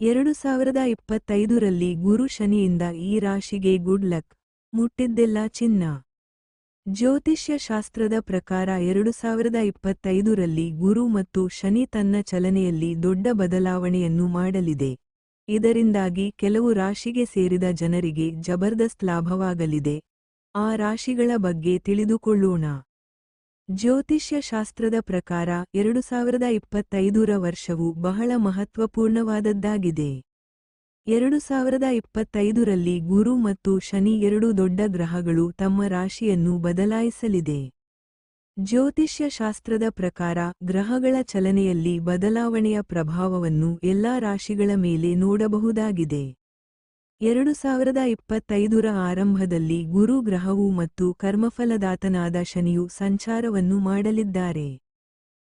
ಎರಡು ಸಾವಿರದ ಇಪ್ಪತ್ತೈದರಲ್ಲಿ ಗುರು ಶನಿಯಿಂದ ಈ ರಾಶಿಗೆ ಗುಡ್ ಲಕ್. ಮುಟ್ಟಿದ್ದೆಲ್ಲ ಚಿನ್ನ. ಜ್ಯೋತಿಷ್ಯ ಶಾಸ್ತ್ರದ ಪ್ರಕಾರ ಎರಡು ಸಾವಿರದ ಇಪ್ಪತ್ತೈದರಲ್ಲಿ ಗುರು ಮತ್ತು ಶನಿ ತನ್ನ ಚಲನೆಯಲ್ಲಿ ದೊಡ್ಡ ಬದಲಾವಣೆಯನ್ನು ಮಾಡಲಿದೆ. ಇದರಿಂದಾಗಿ ಕೆಲವು ರಾಶಿಗೆ ಸೇರಿದ ಜನರಿಗೆ ಜಬರ್ದಸ್ತ್ ಲಾಭವಾಗಲಿದೆ. ಆ ರಾಶಿಗಳ ಬಗ್ಗೆ ತಿಳಿದುಕೊಳ್ಳೋಣ. ಜ್ಯೋತಿಷ್ಯ ಶಾಸ್ತ್ರದ ಪ್ರಕಾರ ಎರಡು ಸಾವಿರದ ಇಪ್ಪತ್ತೈದರ ವರ್ಷವು ಬಹಳ ಮಹತ್ವಪೂರ್ಣವಾದದ್ದಾಗಿದೆ. ಎರಡು ಸಾವಿರದ ಇಪ್ಪತ್ತೈದರಲ್ಲಿ ಗುರು ಮತ್ತು ಶನಿ ಎರಡು ದೊಡ್ಡ ಗ್ರಹಗಳು ತಮ್ಮ ರಾಶಿಯನ್ನು ಬದಲಾಯಿಸಲಿದೆ. ಜ್ಯೋತಿಷ್ಯ ಶಾಸ್ತ್ರದ ಪ್ರಕಾರ ಗ್ರಹಗಳ ಚಲನೆಯಲ್ಲಿ ಬದಲಾವಣೆಯ ಪ್ರಭಾವವನ್ನು ಎಲ್ಲಾ ರಾಶಿಗಳ ಮೇಲೆ ನೋಡಬಹುದಾಗಿದೆ. ಎರಡು ಸಾವಿರದ ಇಪ್ಪತ್ತೈದರ ಆರಂಭದಲ್ಲಿ ಗುರು ಗ್ರಹವು ಮತ್ತು ಕರ್ಮಫಲದಾತನಾದ ಶನಿಯು ಸಂಚಾರವನ್ನು ಮಾಡಲಿದ್ದಾರೆ.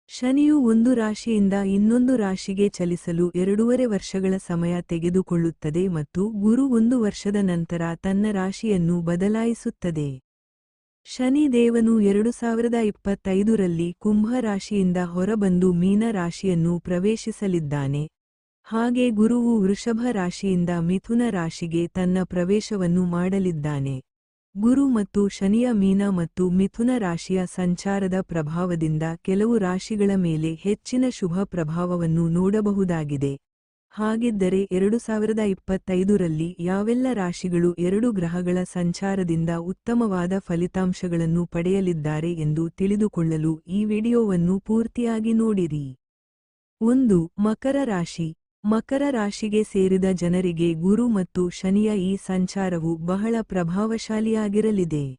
ಶನಿಯು ಒಂದು ರಾಶಿಯಿಂದ ಇನ್ನೊಂದು ರಾಶಿಗೆ ಚಲಿಸಲು ಎರಡೂವರೆ ವರ್ಷಗಳ ಸಮಯ ತೆಗೆದುಕೊಳ್ಳುತ್ತದೆ ಮತ್ತು ಗುರು ಒಂದು ವರ್ಷದ ನಂತರ ತನ್ನ ರಾಶಿಯನ್ನು ಬದಲಾಯಿಸುತ್ತದೆ. ಶನಿ ದೇವನು ಎರಡು ಸಾವಿರದ ಇಪ್ಪತ್ತೈದರಲ್ಲಿ ಕುಂಭ ರಾಶಿಯಿಂದ ಹೊರಬಂದು ಮೀನ ರಾಶಿಯನ್ನು ಪ್ರವೇಶಿಸಲಿದ್ದಾನೆ. ಹಾಗೆ ಗುರುವು ವೃಷಭ ರಾಶಿಯಿಂದ ಮಿಥುನ ರಾಶಿಗೆ ತನ್ನ ಪ್ರವೇಶವನ್ನು ಮಾಡಲಿದ್ದಾನೆ. ಗುರು ಮತ್ತು ಶನಿಯ ಮೀನ ಮತ್ತು ಮಿಥುನ ರಾಶಿಯ ಸಂಚಾರದ ಪ್ರಭಾವದಿಂದ ಕೆಲವು ರಾಶಿಗಳ ಮೇಲೆ ಹೆಚ್ಚಿನ ಶುಭ ಪ್ರಭಾವವನ್ನು ನೋಡಬಹುದಾಗಿದೆ. ಹಾಗಿದ್ದರೆ ಎರಡು ಸಾವಿರದ ಇಪ್ಪತ್ತೈದರಲ್ಲಿ ಯಾವೆಲ್ಲ ರಾಶಿಗಳು ಎರಡು ಗ್ರಹಗಳ ಸಂಚಾರದಿಂದ ಉತ್ತಮವಾದ ಫಲಿತಾಂಶಗಳನ್ನು ಪಡೆಯಲಿದ್ದಾರೆ ಎಂದು ತಿಳಿದುಕೊಳ್ಳಲು ಈ ವಿಡಿಯೋವನ್ನು ಪೂರ್ತಿಯಾಗಿ ನೋಡಿರಿ. ಒಂದು, ಮಕರ ರಾಶಿ. ಮಕರ ರಾಶಿಗೆ ಸೇರಿದ ಜನರಿಗೆ ಗುರು ಮತ್ತು ಶನಿಯ ಈ ಸಂಚಾರವು ಬಹಳ ಪ್ರಭಾವಶಾಲಿಯಾಗಿರಲಿದೆ.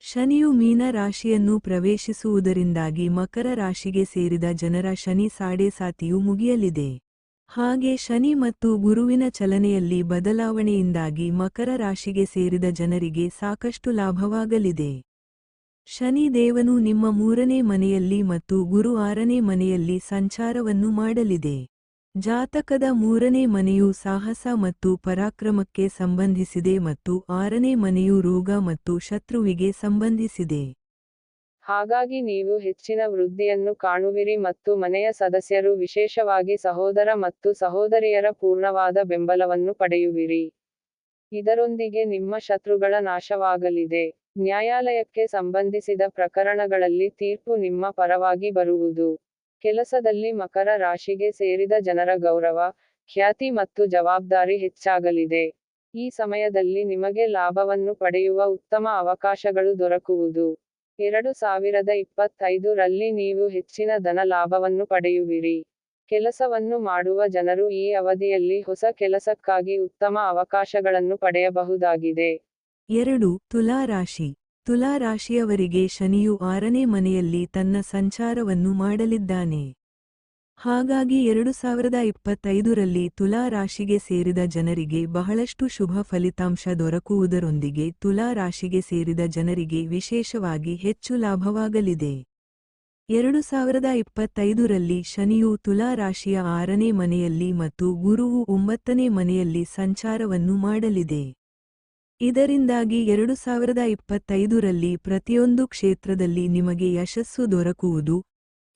ಶನಿಯು ಮೀನ ರಾಶಿಯನ್ನು ಪ್ರವೇಶಿಸುವುದರಿಂದಾಗಿ ಮಕರ ರಾಶಿಗೆ ಸೇರಿದ ಜನರ ಶನಿ ಸಾಡೇಸಾತಿಯು ಮುಗಿಯಲಿದೆ. ಹಾಗೆ ಶನಿ ಮತ್ತು ಗುರುವಿನ ಚಲನೆಯಲ್ಲಿ ಬದಲಾವಣೆಯಿಂದಾಗಿ ಮಕರ ರಾಶಿಗೆ ಸೇರಿದ ಜನರಿಗೆ ಸಾಕಷ್ಟು ಲಾಭವಾಗಲಿದೆ. ಶನಿ ದೇವನು ನಿಮ್ಮ ಮೂರನೇ ಮನೆಯಲ್ಲಿ ಮತ್ತು ಗುರು ಆರನೇ ಮನೆಯಲ್ಲಿ ಸಂಚಾರವನ್ನು ಮಾಡಲಿದೆ. ಜಾತಕದ ಮೂರನೇ ಮನೆಯು ಸಾಹಸ ಮತ್ತು ಪರಾಕ್ರಮಕ್ಕೆ ಸಂಬಂಧಿಸಿದೆ ಮತ್ತು ಆರನೇ ಮನೆಯು ರೋಗ ಮತ್ತು ಶತ್ರುವಿಗೆ ಸಂಬಂಧಿಸಿದೆ. ಹಾಗಾಗಿ ನೀವು ಹೆಚ್ಚಿನ ವೃದ್ಧಿಯನ್ನು ಕಾಣುವಿರಿ ಮತ್ತು ಮನೆಯ ಸದಸ್ಯರು ವಿಶೇಷವಾಗಿ ಸಹೋದರ ಮತ್ತು ಸಹೋದರಿಯರ ಪೂರ್ಣವಾದ ಬೆಂಬಲವನ್ನು ಪಡೆಯುವಿರಿ. ಇದರೊಂದಿಗೆ ನಿಮ್ಮ ಶತ್ರುಗಳ ನಾಶವಾಗಲಿದೆ. ನ್ಯಾಯಾಲಯಕ್ಕೆ ಸಂಬಂಧಿಸಿದ ಪ್ರಕರಣಗಳಲ್ಲಿ ತೀರ್ಪು ನಿಮ್ಮ ಪರವಾಗಿ ಬರುವುದು. ಕೆಲಸದಲ್ಲಿ ಮಕರ ರಾಶಿಗೆ ಸೇರಿದ ಜನರ ಗೌರವ, ಖ್ಯಾತಿ ಮತ್ತು ಜವಾಬ್ದಾರಿ ಹೆಚ್ಚಾಗಲಿದೆ. ಈ ಸಮಯದಲ್ಲಿ ನಿಮಗೆ ಲಾಭವನ್ನು ಪಡೆಯುವ ಉತ್ತಮ ಅವಕಾಶಗಳು ದೊರಕುವುದು. ಎರಡು ಸಾವಿರದ ಇಪ್ಪತ್ತೈದು ರಲ್ಲಿ ನೀವು ಹೆಚ್ಚಿನ ಧನ ಲಾಭವನ್ನು ಪಡೆಯುವಿರಿ. ಕೆಲಸವನ್ನು ಮಾಡುವ ಜನರು ಈ ಅವಧಿಯಲ್ಲಿ ಹೊಸ ಕೆಲಸಕ್ಕಾಗಿ ಉತ್ತಮ ಅವಕಾಶಗಳನ್ನು ಪಡೆಯಬಹುದಾಗಿದೆ. ಎರಡು, ತುಲಾ ರಾಶಿ. ತುಲಾ ರಾಶಿಯವರಿಗೆ ಶನಿಯು ಆರನೇ ಮನೆಯಲ್ಲಿ ತನ್ನ ಸಂಚಾರವನ್ನು ಮಾಡಲಿದ್ದಾನೆ. ಹಾಗಾಗಿ ಎರಡು ಸಾವಿರದ ಇಪ್ಪತ್ತೈದರಲ್ಲಿ ತುಲಾ ರಾಶಿಗೆ ಸೇರಿದ ಜನರಿಗೆ ಬಹಳಷ್ಟು ಶುಭ ಫಲಿತಾಂಶ ದೊರಕುವುದರೊಂದಿಗೆ ತುಲಾ ರಾಶಿಗೆ ಸೇರಿದ ಜನರಿಗೆ ವಿಶೇಷವಾಗಿ ಹೆಚ್ಚು ಲಾಭವಾಗಲಿದೆ. ಎರಡು ಸಾವಿರದ ಇಪ್ಪತ್ತೈದರಲ್ಲಿ ಶನಿಯು ತುಲಾ ರಾಶಿಯ ಆರನೇ ಮನೆಯಲ್ಲಿ ಮತ್ತು ಗುರುವು ಒಂಬತ್ತನೇ ಮನೆಯಲ್ಲಿ ಸಂಚಾರವನ್ನು ಮಾಡಲಿದೆ. ಇದರಿಂದಾಗಿ ಎರಡು ಸಾವಿರದ ಇಪ್ಪತ್ತೈದರಲ್ಲಿ ಪ್ರತಿಯೊಂದು ಕ್ಷೇತ್ರದಲ್ಲಿ ನಿಮಗೆ ಯಶಸ್ಸು ದೊರಕುವುದು.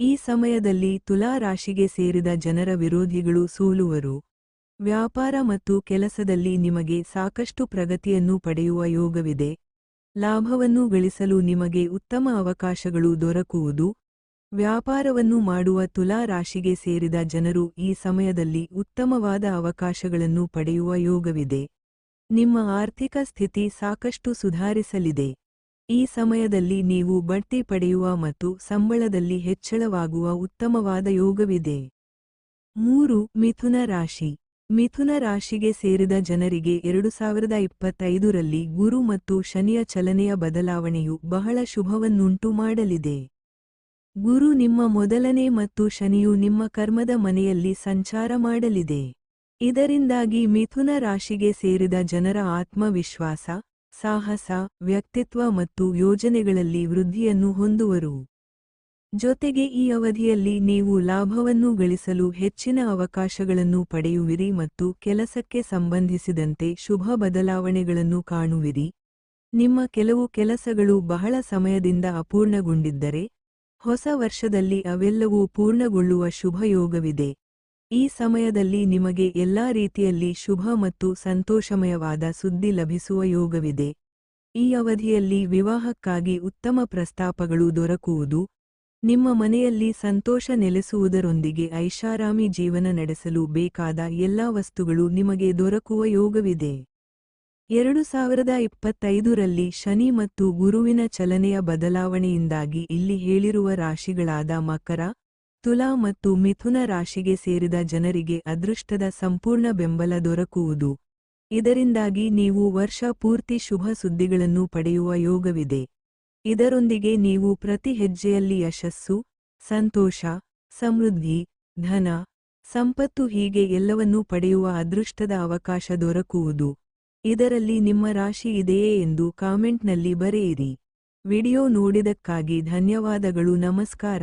ಈ ಸಮಯದಲ್ಲಿ ತುಲಾ ರಾಶಿಗೆ ಸೇರಿದ ಜನರ ವಿರೋಧಿಗಳು ಸೋಲುವರು. ವ್ಯಾಪಾರ ಮತ್ತು ಕೆಲಸದಲ್ಲಿ ನಿಮಗೆ ಸಾಕಷ್ಟು ಪ್ರಗತಿಯನ್ನು ಪಡೆಯುವ ಯೋಗವಿದೆ. ಲಾಭವನ್ನು ಗಳಿಸಲು ನಿಮಗೆ ಉತ್ತಮ ಅವಕಾಶಗಳು ದೊರಕುವುದು. ವ್ಯಾಪಾರವನ್ನು ಮಾಡುವ ತುಲಾ ರಾಶಿಗೆ ಸೇರಿದ ಜನರು ಈ ಸಮಯದಲ್ಲಿ ಉತ್ತಮವಾದ ಅವಕಾಶಗಳನ್ನು ಪಡೆಯುವ ಯೋಗವಿದೆ. ನಿಮ್ಮ ಆರ್ಥಿಕ ಸ್ಥಿತಿ ಸಾಕಷ್ಟು ಸುಧಾರಿಸಲಿದೆ. ಈ ಸಮಯದಲ್ಲಿ ನೀವು ಬಡ್ತಿ ಪಡೆಯುವ ಮತ್ತು ಸಂಬಳದಲ್ಲಿ ಹೆಚ್ಚಳವಾಗುವ ಉತ್ತಮವಾದ ಯೋಗವಿದೆ. ಮೂರು, ಮಿಥುನ ರಾಶಿ. ಮಿಥುನ ರಾಶಿಗೆ ಸೇರಿದ ಜನರಿಗೆ ಎರಡು ಸಾವಿರದ ಇಪ್ಪತ್ತೈದರಲ್ಲಿ ಗುರು ಮತ್ತು ಶನಿಯ ಚಲನೆಯ ಬದಲಾವಣೆಯು ಬಹಳ ಶುಭವನ್ನುಂಟು ಮಾಡಲಿದೆ. ಗುರು ನಿಮ್ಮ ಮೊದಲನೇ ಮತ್ತು ಶನಿಯು ನಿಮ್ಮ ಕರ್ಮದ ಮನೆಯಲ್ಲಿ ಸಂಚಾರ ಮಾಡಲಿದೆ. ಇದರಿಂದಾಗಿ ಮಿಥುನ ರಾಶಿಗೆ ಸೇರಿದ ಜನರ ಆತ್ಮವಿಶ್ವಾಸ, ಸಾಹಸ, ವ್ಯಕ್ತಿತ್ವ ಮತ್ತು ಯೋಜನೆಗಳಲ್ಲಿ ವೃದ್ಧಿಯನ್ನು ಹೊಂದುವರು. ಜೊತೆಗೆ ಈ ಅವಧಿಯಲ್ಲಿ ನೀವು ಲಾಭವನ್ನು ಗಳಿಸಲು ಹೆಚ್ಚಿನ ಅವಕಾಶಗಳನ್ನು ಪಡೆಯುವಿರಿ ಮತ್ತು ಕೆಲಸಕ್ಕೆ ಸಂಬಂಧಿಸಿದಂತೆ ಶುಭ ಬದಲಾವಣೆಗಳನ್ನು ಕಾಣುವಿರಿ. ನಿಮ್ಮ ಕೆಲವು ಕೆಲಸಗಳು ಬಹಳ ಸಮಯದಿಂದ ಅಪೂರ್ಣಗೊಂಡಿದ್ದರೆ, ಹೊಸ ವರ್ಷದಲ್ಲಿ ಅವೆಲ್ಲವೂ ಪೂರ್ಣಗೊಳ್ಳುವ ಶುಭಯೋಗವಿದೆ. ಈ ಸಮಯದಲ್ಲಿ ನಿಮಗೆ ಎಲ್ಲಾ ರೀತಿಯಲ್ಲಿ ಶುಭ ಮತ್ತು ಸಂತೋಷಮಯವಾದ ಸುದ್ದಿ ಲಭಿಸುವ ಯೋಗವಿದೆ. ಈ ಅವಧಿಯಲ್ಲಿ ವಿವಾಹಕ್ಕಾಗಿ ಉತ್ತಮ ಪ್ರಸ್ತಾಪಗಳು ದೊರಕುವುದು, ನಿಮ್ಮ ಮನೆಯಲ್ಲಿ ಸಂತೋಷ ನೆಲೆಸುವುದರೊಂದಿಗೆ ಐಷಾರಾಮಿ ಜೀವನ ನಡೆಸಲು ಬೇಕಾದ ಎಲ್ಲಾ ವಸ್ತುಗಳು ನಿಮಗೆ ದೊರಕುವ ಯೋಗವಿದೆ. ಎರಡು ಸಾವಿರದ ಇಪ್ಪತ್ತೈದರಲ್ಲಿ ಶನಿ ಮತ್ತು ಗುರುವಿನ ಚಲನೆಯ ಬದಲಾವಣೆಯಿಂದಾಗಿ ಇಲ್ಲಿ ಹೇಳಿರುವ ರಾಶಿಗಳಾದ ಮಕರ ತುಲಾ ಮತ್ತು ಮಿಥುನ ರಾಶಿಗೆ ಸೇರಿದ ಜನರಿಗೆ ಅದೃಷ್ಟದ ಸಂಪೂರ್ಣ ಬೆಂಬಲ ದೊರಕುವುದು. ಇದರಿಂದಾಗಿ ನೀವು ವರ್ಷ ಪೂರ್ತಿ ಶುಭ ಸುದ್ದಿಗಳನ್ನು ಪಡೆಯುವ ಯೋಗವಿದೆ. ಇದರೊಂದಿಗೆ ನೀವು ಪ್ರತಿ ಹೆಜ್ಜೆಯಲ್ಲಿ ಯಶಸ್ಸು, ಸಂತೋಷ, ಸಮೃದ್ಧಿ, ಧನ, ಸಂಪತ್ತು ಹೀಗೆ ಎಲ್ಲವನ್ನೂ ಪಡೆಯುವ ಅದೃಷ್ಟದ ಅವಕಾಶ ದೊರಕುವುದು. ಇದರಲ್ಲಿ ನಿಮ್ಮ ರಾಶಿ ಇದೆಯೇ ಎಂದು ಕಾಮೆಂಟ್ನಲ್ಲಿ ಬರೆಯಿರಿ. ವಿಡಿಯೋ ನೋಡಿದಕ್ಕಾಗಿ ಧನ್ಯವಾದಗಳು, ನಮಸ್ಕಾರ.